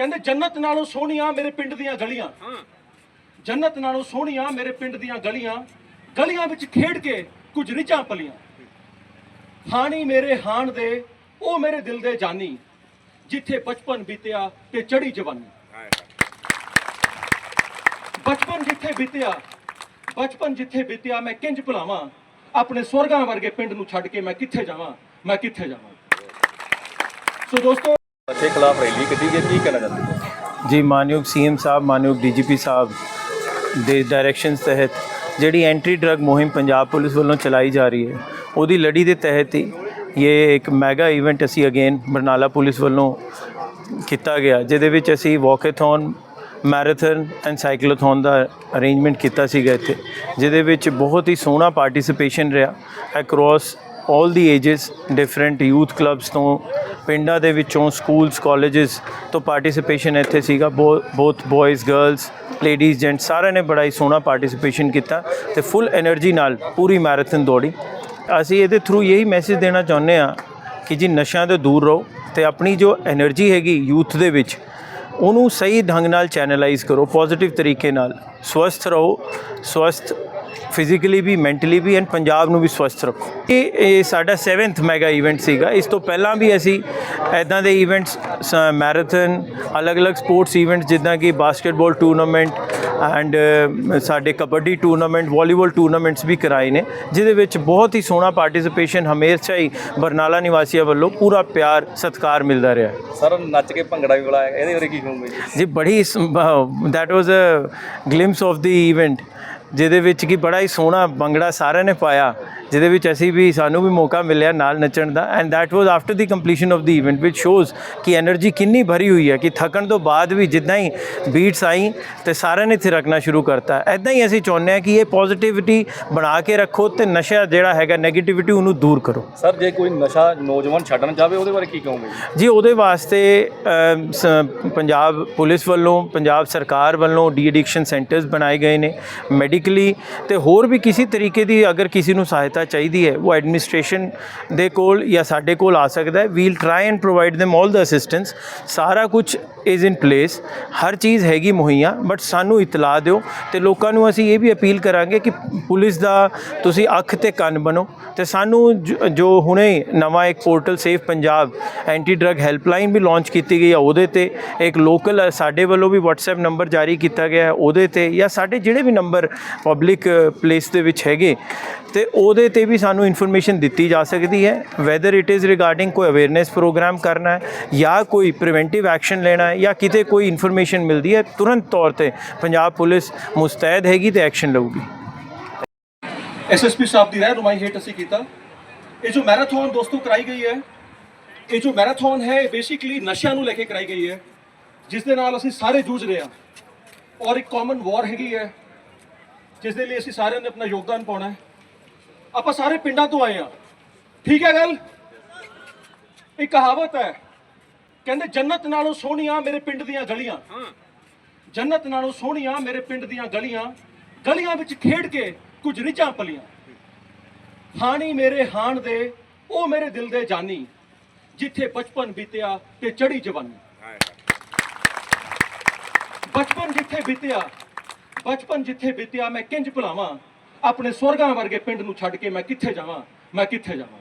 ਕਹਿੰਦੇ ਜੰਨਤ ਨਾਲੋਂ ਸੋਹਣੀਆਂ ਮੇਰੇ ਪਿੰਡ ਦੀਆਂ ਗਲੀਆਂ। ਜੰਨਤ ਨਾਲੋਂ ਸੋਹਣੀਆਂ ਮੇਰੇ ਪਿੰਡ ਦੀਆਂ ਗਲੀਆਂ। ਗਲੀਆਂ ਵਿੱਚ ਖੇਡ ਕੇ ਕੁਝ ਰਿਚਾਂ ਪਲੀਆਂ। ਹਾਣੀ ਮੇਰੇ ਹਾਣ ਦੇ ਉਹ ਮੇਰੇ ਦਿਲ ਦੇ ਜਾਨੀ ਜਿੱਥੇ ਬਚਪਨ ਬੀਤਿਆ ਤੇ ਚੜੀ ਜਵਾਨੀ। ਬਚਪਨ ਜਿੱਥੇ ਬੀਤਿਆ ਬਚਪਨ ਜਿੱਥੇ ਬੀਤਿਆ ਮੈਂ ਕਿੰਜ ਭੁਲਾਵਾਂ? ਆਪਣੇ ਸਵਰਗਾਂ ਵਰਗੇ ਪਿੰਡ ਨੂੰ ਛੱਡ ਕੇ ਮੈਂ ਕਿੱਥੇ ਜਾਵਾਂ? ਮੈਂ ਕਿੱਥੇ ਜਾਵਾਂ? ਸੋ ਦੋਸਤੋ ਦੇ ਖਿਲਾਫ ਰੈਲੀ ਕੱਢੀ ਗਈ ਕੀ ਕਹਿਣਾ ਚਾਹੁੰਦੇ ਹੋ? ਜੀ, ਮਾਨਯੋਗ ਸੀਐਮ ਸਾਹਿਬ, ਮਾਨਯੋਗ ਡੀਜੀਪੀ ਸਾਹਿਬ ਦੇ ਡਾਇਰੈਕਸ਼ਨਸ ਤਹਿਤ ਜਿਹੜੀ ਐਂਟੀ ਡਰੱਗ ਮੁਹਿੰਮ ਪੰਜਾਬ ਪੁਲਿਸ ਵੱਲੋਂ ਚਲਾਈ ਜਾ ਰਹੀ ਹੈ, ਉਹਦੀ ਲੜੀ ਦੇ ਤਹਿਤ ਹੀ ਇਹ ਇੱਕ ਮੈਗਾ ਇਵੈਂਟ ਅਸੀਂ ਅਗੇਨ ਬਰਨਾਲਾ ਪੁਲਿਸ ਵੱਲੋਂ ਕੀਤਾ ਗਿਆ, ਜਿਹਦੇ ਵਿੱਚ ਅਸੀਂ ਵਾਕੇਥਨ ਮੈਰਾਥਨ ਐਂਡ ਸਾਈਕਲੋਥਨ ਦਾ ਅਰੇਂਜਮੈਂਟ ਕੀਤਾ ਸੀਗਾ ਇੱਥੇ, ਜਿਹਦੇ ਵਿੱਚ ਬਹੁਤ ਹੀ ਸੋਹਣਾ ਪਾਰਟਿਸਿਪੇਸ਼ਨ ਰਿਹਾ across 올 the ages different youth clubs ਤੋਂ, ਪਿੰਡਾਂ ਦੇ ਵਿੱਚੋਂ ਸਕੂਲਸ ਕਾਲਜਸ ਤੋਂ ਪਾਰਟਿਸਿਪੇਸ਼ਨ ਇੱਥੇ ਸੀਗਾ। ਬੋਥ ਬॉयਜ਼ ਗਰਲਸ ਲੇਡੀਜ਼ ਜੈਂਟ ਸਾਰਿਆਂ ਨੇ ਬੜਾ ਹੀ ਸੋਹਣਾ ਪਾਰਟਿਸਿਪੇਸ਼ਨ ਕੀਤਾ ਤੇ ਫੁੱਲ એનર્ਜੀ ਨਾਲ ਪੂਰੀ ਮੈਰਾਥਨ ਦੌੜੀ। ਅਸੀਂ ਇਹਦੇ ਥਰੂ ਇਹੀ ਮੈਸੇਜ ਦੇਣਾ ਚਾਹੁੰਦੇ ਆ ਕਿ ਜੀ ਨਸ਼ਿਆਂ ਤੋਂ ਦੂਰ ਰਹੋ ਤੇ ਆਪਣੀ ਜੋ એનર્ਜੀ ਹੈਗੀ ਯੂਥ ਦੇ ਵਿੱਚ, ਉਹਨੂੰ ਸਹੀ ਢੰਗ ਨਾਲ ਚੈਨਲਾਈਜ਼ ਕਰੋ ਪੋਜ਼ਿਟਿਵ ਤਰੀਕੇ ਨਾਲ। ਸਵਸਥ ਰਹੋ, ਸਵਸਥ ਫਿਜ਼ੀਕਲੀ ਵੀ ਮੈਂਟਲੀ ਵੀ ਐਂਡ ਪੰਜਾਬ ਨੂੰ ਵੀ ਸਵਸਥ ਰੱਖੋ। ਇਹ ਇਹ ਸਾਡਾ 7th ਮੈਗਾ ਇਵੈਂਟ ਸੀਗਾ। ਇਸ ਤੋਂ ਪਹਿਲਾਂ ਵੀ ਅਸੀਂ ਐਦਾਂ ਦੇ ਇਵੈਂਟਸ ਮੈਰਾਥਨ ਅਲੱਗ-ਅਲੱਗ ਸਪੋਰਟਸ ਇਵੈਂਟਸ ਜਿੱਦਾਂ ਕਿ ਬਾਸਕਟਬਾਲ ਟੂਰਨਾਮੈਂਟ ਐਂਡ ਸਾਡੇ ਕਬੱਡੀ ਟੂਰਨਾਮੈਂਟ ਵਾਲੀਬਾਲ ਟੂਰਨਾਮੈਂਟਸ ਵੀ ਕਰਾਏ ਨੇ ਜਿਹਦੇ ਵਿੱਚ ਬਹੁਤ ਹੀ ਸੋਹਣਾ ਪਾਰਟਿਸਿਪੇਸ਼ਨ ਹਮੇਸ਼ਾ ਹੀ ਬਰਨਾਲਾ ਨਿਵਾਸੀਆਂ ਵੱਲੋਂ ਪੂਰਾ ਪਿਆਰ ਸਤਿਕਾਰ ਮਿਲਦਾ ਰਿਹਾ। ਸਰ ਨੱਚ ਕੇ ਭੰਗੜਾ ਵੀ ਬੁਲਾਇਆ ਇਹਦੇ ਬਾਰੇ ਕੀ ਕਹੋਗੇ? ਜੀ ਜੀ ਬੜੀ that was a glimpse of the event ਜਿਹਦੇ ਵਿੱਚ ਕਿ ਬੜਾ ਹੀ ਸੋਹਣਾ ਬੰਗੜਾ ਸਾਰਿਆਂ ਨੇ ਪਾਇਆ। ਜਿਹਦੇ ਵਿੱਚ ਅਸੀਂ ਵੀ ਸਾਨੂੰ ਵੀ ਮੌਕਾ ਮਿਲਿਆ ਨਾਲ ਨੱਚਣ ਦਾ। And that was after the completion of the event which shows ਕਿ એનર્ਜੀ ਕਿੰਨੀ ਭਰੀ ਹੋਈ ਹੈ ਕਿ ਥੱਕਣ ਤੋਂ ਬਾਅਦ ਵੀ ਜਿੱਦਾਂ ਹੀ ਬੀਟਸ ਆਈ ਤੇ ਸਾਰਿਆਂ ਨੇ ਇੱਥੇ ਰੱਖਣਾ ਸ਼ੁਰੂ ਕਰਤਾ। ਐਦਾਂ ਹੀ ਅਸੀਂ ਚਾਹੁੰਦੇ ਆ ਕਿ ਇਹ ਪੋਜ਼ਿਟਿਵਿਟੀ ਬਣਾ ਕੇ ਰੱਖੋ ਤੇ ਨਸ਼ਾ ਜਿਹੜਾ ਹੈਗਾ ਨੈਗੇਟਿਵਿਟੀ ਉਹਨੂੰ ਦੂਰ ਕਰੋ। ਸਰ ਜੇ ਕੋਈ ਨਸ਼ਾ ਨੌਜਵਾਨ ਛੱਡਣਾ ਚਾਹਵੇ ਉਹਦੇ ਬਾਰੇ ਕੀ ਕਹੋਗੇ? ਜੀ ਉਹਦੇ ਵਾਸਤੇ ਪੰਜਾਬ ਪੁਲਿਸ ਵੱਲੋਂ ਪੰਜਾਬ ਸਰਕਾਰ ਵੱਲੋਂ ਡੀ ਐਡਿਕਸ਼ਨ ਸੈਂਟਰਸ ਬਣਾਏ ਗਏ ਨੇ। ਮੈਡੀਕਲੀ ਤੇ ਹੋਰ ਵੀ ਕਿਸੇ ਤਰੀਕੇ ਦੀ ਅਗਰ ਕਿਸੇ ਨੂੰ ਸਹਾਇਤਾ ਚਾਹੀਦੀ ਹੈ, ਉਹ ਐਡਮਿਨਿਸਟ੍ਰੇਸ਼ਨ ਦੇ ਕੋਲ ਜਾਂ ਸਾਡੇ ਕੋਲ ਆ ਸਕਦਾ ਹੈ। We'll try and provide them all the assistance ਸਾਰਾ ਕੁਝ ਇਜ਼ ਇਨ ਪਲੇਸ ਹਰ ਚੀਜ਼ ਹੈਗੀ ਮੁਹੱਈਆ ਬਟ ਸਾਨੂੰ ਇਤਲਾਹ ਦਿਓ ਤੇ ਲੋਕਾਂ ਨੂੰ ਅਸੀਂ ਇਹ ਵੀ ਅਪੀਲ ਕਰਾਂਗੇ ਕਿ ਪੁਲਿਸ ਦਾ ਤੁਸੀਂ ਅੱਖ ਤੇ ਕੰਨ ਬਣੋ ਤੇ ਸਾਨੂੰ ਜ- ਜੋ ਹੁਣੇ ਨਵਾਂ ਇੱਕ portal safe Punjab anti drug helpline ਵੀ ਲਾਂਚ ਕੀਤੀ ਗਈ ਹੈ ਉਹਦੇ ਤੇ ਇੱਕ ਲੋਕਲ ਸਾਡੇ ਵੱਲੋਂ ਵੀ WhatsApp ਨੰਬਰ ਜਾਰੀ ਕੀਤਾ ਗਿਆ ਹੈ, ਉਹਦੇ ਤੇ ਜਾਂ ਸਾਡੇ ਜਿਹੜੇ ਵੀ ਨੰਬਰ ਪਬਲਿਕ ਪਲੇਸ ਦੇ ਵਿੱਚ ਹੈਗੇ, ਤੇ ਉਹਦੇ ਤੇ ਵੀ ਸਾਨੂੰ ਇਨਫੋਰਮੇਸ਼ਨ ਦਿੱਤੀ ਜਾ ਸਕਦੀ ਹੈ ਵੈਦਰ ਇਟ ਇਜ਼ ਰਿਗਾਰਡਿੰਗ ਕੋਈ ਅਵੇਅਰਨੈਸ ਪ੍ਰੋਗਰਾਮ ਕਰਨਾ ਹੈ ਜਾਂ ਕੋਈ ਪ੍ਰੀਵੈਂਟਿਵ ਐਕਸ਼ਨ ਲੈਣਾ ਹੈ ਜਾਂ ਕਿਤੇ ਕੋਈ ਇਨਫੋਰਮੇਸ਼ਨ ਮਿਲਦੀ ਹੈ, ਤੁਰੰਤ ਤੌਰ ਤੇ ਪੰਜਾਬ ਪੁਲਿਸ ਮੁਸਤੈਦ ਹੈਗੀ ਤੇ ਐਕਸ਼ਨ ਲਊਗੀ। ਐਸਐਸਪੀ ਸਾਹਿਬ ਦੀ ਰਹਿ ਰੁਮਾਈ ਹੇਠ ਅਸੀਂ ਕੀਤਾ। ਇਹ ਜੋ ਮੈਰਾਥਨ ਦੋਸਤੋ ਕਰਾਈ ਗਈ ਹੈ, ਇਹ ਜੋ ਮੈਰਾਥਨ ਹੈ ਬੇਸਿਕਲੀ ਨਸ਼ਿਆਂ ਨੂੰ ਲੈ ਕੇ ਕਰਾਈ ਗਈ ਹੈ, ਜਿਸ ਦੇ ਨਾਲ ਅਸੀਂ ਸਾਰੇ ਜੂਝ ਰਹੇ ਹਾਂ। ਔਰ ਇੱਕ ਕਾਮਨ ਵਾਰ ਹੈਗੀ ਹੈ, ਜਿਸ ਦੇ ਲਈ ਅਸੀਂ ਸਾਰਿਆਂ ਨੇ ਆਪਣਾ ਯੋਗਦਾਨ ਪਾਉਣਾ ਹੈ। ਆਪਾਂ ਸਾਰੇ ਪਿੰਡਾਂ ਤੋਂ ਆਏ ਹਾਂ। ਠੀਕ ਹੈ ਗੱਲ? ਇੱਕ ਕਹਾਵਤ ਹੈ ਕਹਿੰਦੇ ਜੰਨਤ ਨਾਲੋਂ ਸੋਹਣੀਆਂ ਮੇਰੇ ਪਿੰਡ ਦੀਆਂ ਗਲੀਆਂ। ਜੰਨਤ ਨਾਲੋਂ ਸੋਹਣੀਆਂ ਮੇਰੇ ਪਿੰਡ ਦੀਆਂ ਗਲੀਆਂ। ਗਲੀਆਂ ਵਿੱਚ ਖੇਡ ਕੇ ਕੁਝ ਰਿਚਾਂ ਪਲੀਆਂ। ਹਾਣੀ ਮੇਰੇ ਹਾਣ ਦੇ ਉਹ ਮੇਰੇ ਦਿਲ ਦੇ ਜਾਨੀ। ਜਿੱਥੇ ਬਚਪਨ ਬੀਤਿਆ ਤੇ ਚੜੀ ਜਵਾਨੀ। ਬਚਪਨ ਜਿੱਥੇ ਬੀਤਿਆ ਬਚਪਨ ਜਿੱਥੇ ਬੀਤਿਆ ਮੈਂ ਕਿੰਜ ਭੁਲਾਵਾਂ। ਆਪਣੇ ਸਵਰਗਾਂ ਵਰਗੇ ਪਿੰਡ ਨੂੰ ਛੱਡ ਕੇ ਮੈਂ ਕਿੱਥੇ ਜਾਵਾਂ? ਮੈਂ ਕਿੱਥੇ ਜਾਵਾਂ?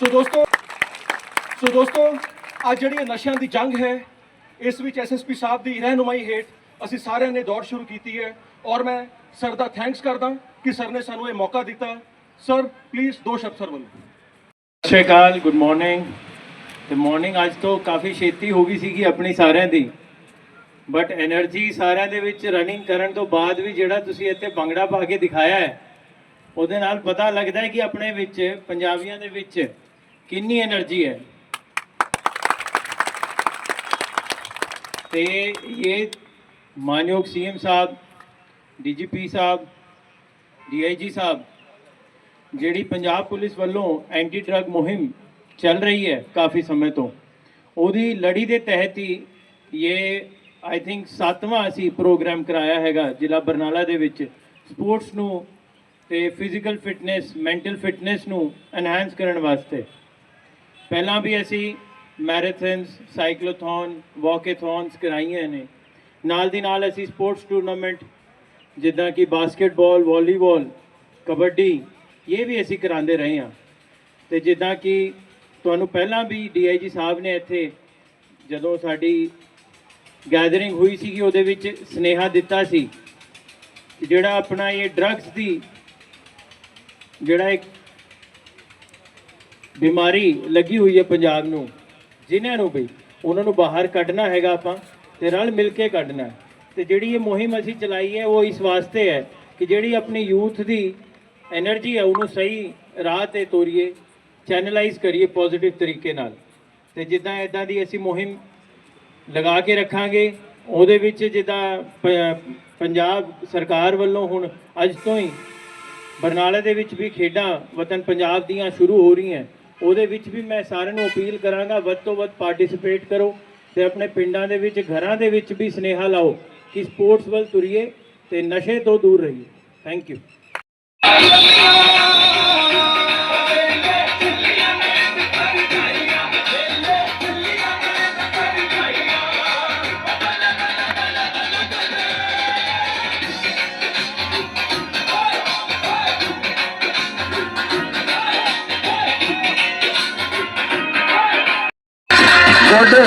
ਸੋ ਦੋਸਤੋ ਸੋ ਦੋਸਤੋ ਆ ਜਿਹੜੀ ਨਸ਼ਿਆਂ ਦੀ ਜੰਗ ਹੈ, ਇਸ ਵਿੱਚ ਐਸਐਸਪੀ ਸਾਹਿਬ ਦੀ ਰਹਿਨੁਮਾਈ ਹੇਠ ਅਸੀਂ ਸਾਰਿਆਂ ਨੇ ਦੌੜ ਸ਼ੁਰੂ ਕੀਤੀ ਹੈ ਔਰ ਮੈਂ ਸਰ ਦਾ ਥੈਂਕਸ ਕਰਦਾ ਕਿ ਸਰ ਨੇ ਸਾਨੂੰ ਇਹ ਮੌਕਾ ਦਿੱਤਾ। ਸਰ ਪਲੀਜ਼ ਦੋ ਸ਼ਬਦ ਸਰ ਬੋਲੋ ਸਤਿ ਸ਼੍ਰੀ ਅਕਾਲ ਗੁੱਡ ਮਾਰਨਿੰਗ ਤੇ ਮਾਰਨਿੰਗ ਅੱਜ ਤੋਂ ਕਾਫੀ ਛੇਤੀ ਹੋ ਗਈ ਸੀਗੀ ਆਪਣੀ ਸਾਰਿਆਂ ਦੀ। ਬਟ એનર્ਜੀ ਸਾਰਿਆਂ ਦੇ ਵਿੱਚ ਰਨਿੰਗ ਕਰਨ ਤੋਂ ਬਾਅਦ ਵੀ ਜਿਹੜਾ ਤੁਸੀਂ ਇੱਥੇ ਬੰਗੜਾ ਪਾ ਕੇ ਦਿਖਾਇਆ ਹੈ, ਉਹਦੇ ਨਾਲ ਪਤਾ ਲੱਗਦਾ ਹੈ ਕਿ ਆਪਣੇ ਵਿੱਚ, ਪੰਜਾਬੀਆਂ ਦੇ ਵਿੱਚ ਕਿੰਨੀ એનર્ਜੀ ਹੈ। ਤੇ ਇਹ ਮਾਨਯੋਗ ਸੀਐਮ ਸਾਹਿਬ, ਡੀਜੀਪੀ ਸਾਹਿਬ, ਡੀਆਈਜੀ ਸਾਹਿਬ, ਜਿਹੜੀ ਪੰਜਾਬ ਪੁਲਿਸ ਵੱਲੋਂ ਐਂਟੀ ਡਰੱਗ ਮੁਹਿੰਮ ਚੱਲ ਰਹੀ ਹੈ ਕਾਫੀ ਸਮੇਂ ਤੋਂ, ਉਹਦੀ ਲੜੀ ਦੇ ਤਹਿਤ ਹੀ ਇਹ ਆਈ ਥਿੰਕ ਸੱਤਵਾਂ ਅਸੀਂ ਪ੍ਰੋਗਰਾਮ ਕਰਾਇਆ ਹੈਗਾ ਜ਼ਿਲ੍ਹਾ ਬਰਨਾਲਾ ਦੇ ਵਿੱਚ, ਸਪੋਰਟਸ ਨੂੰ ਤੇ ਫਿਜ਼ੀਕਲ ਫਿਟਨੈਸ, ਮੈਂਟਲ ਫਿਟਨੈਸ ਨੂੰ ਐਨਹਾਂਸ ਕਰਨ ਵਾਸਤੇ। ਪਹਿਲਾਂ ਵੀ ਅਸੀਂ ਮੈਰਾਥਨਸ, ਸਾਈਕਲੋਥੌਨ, ਵਾਕੇਥੌਨਸ ਕਰਾਈਆਂ ਨੇ। ਨਾਲ ਦੀ ਨਾਲ ਅਸੀਂ ਸਪੋਰਟਸ ਟੂਰਨਾਮੈਂਟ, ਜਿੱਦਾਂ ਕਿ ਬਾਸਕਟਬਾਲ, ਵਾਲੀਬਾਲ, ਕਬੱਡੀ, ਇਹ ਵੀ ਅਸੀਂ ਕਰਾਉਂਦੇ ਰਹੇ ਹਾਂ। ਤੇ ਜਿੱਦਾਂ ਕਿ ਤੁਹਾਨੂੰ ਪਹਿਲਾਂ ਵੀ ਡੀਆਈਜੀ ਸਾਹਿਬ ਨੇ ਇੱਥੇ ਜਦੋਂ ਸਾਡੀ ਗੈਦਰਿੰਗ ਹੋਈ ਸੀਗੀ, ਉਹਦੇ ਵਿੱਚ ਸਨੇਹਾ ਦਿੱਤਾ ਸੀ ਜਿਹੜਾ ਆਪਣਾ ਇਹ ਡਰੱਗਸ ਦੀ, ਜਿਹੜਾ ਇੱਕ ਬਿਮਾਰੀ ਲੱਗੀ ਹੋਈ ਹੈ ਪੰਜਾਬ ਨੂੰ ਜਿਨ੍ਹਾਂ ਨੂੰ ਵੀ ਉਹਨਾਂ ਨੂੰ ਬਾਹਰ ਕੱਢਣਾ ਹੈਗਾ ਆਪਾਂ ਤੇ ਰਲ ਮਿਲ ਕੇ ਕੱਢਣਾ। ਤੇ ਜਿਹੜੀ ਇਹ ਮੁਹਿੰਮ ਅਸੀਂ ਚਲਾਈ ਹੈ, ਉਹ ਇਸ ਵਾਸਤੇ ਹੈ ਕਿ ਜਿਹੜੀ ਆਪਣੀ ਯੂਥ ਦੀ એનર્ਜੀ ਹੈ, ਉਹਨੂੰ ਸਹੀ ਰਾਹ ਤੇ ਤੋਰੀਏ ਚੈਨਲਾਈਜ਼ ਕਰੀਏ ਪੋਜ਼ਿਟਿਵ ਤਰੀਕੇ ਨਾਲ। ਤੇ ਜਿੱਦਾਂ ਇਦਾਂ ਦੀ ਅਸੀਂ ਮੁਹਿੰਮ ਲਗਾ ਕੇ ਰੱਖਾਂਗੇ, ਉਹਦੇ ਵਿੱਚ ਜਿੱਦਾਂ ਪੰਜਾਬ ਸਰਕਾਰ ਵੱਲੋਂ ਹੁਣ ਅੱਜ ਤੋਂ ਹੀ ਬਰਨਾਲੇ ਦੇ ਵਿੱਚ ਵੀ ਖੇਡਾਂ ਵਤਨ ਪੰਜਾਬ ਦੀਆਂ ਸ਼ੁਰੂ ਹੋ ਰਹੀਆਂ। ਉਹਦੇ ਵਿੱਚ ਵੀ ਮੈਂ ਸਾਰਿਆਂ ਨੂੰ ਅਪੀਲ ਕਰਾਂਗਾ, ਵੱਧ ਤੋਂ ਵੱਧ ਪਾਰਟਿਸਿਪੇਟ ਕਰੋ ਤੇ ਆਪਣੇ ਪਿੰਡਾਂ ਦੇ ਵਿੱਚ, ਘਰਾਂ ਦੇ ਵਿੱਚ ਵੀ ਸਨੇਹਾ ਲਾਓ ਕਿ ਸਪੋਰਟਸ ਵੱਲ ਤੁਰੀਏ ਤੇ ਨਸ਼ੇ ਤੋਂ ਦੂਰ ਰਹੀਏ। Thank you Gördü.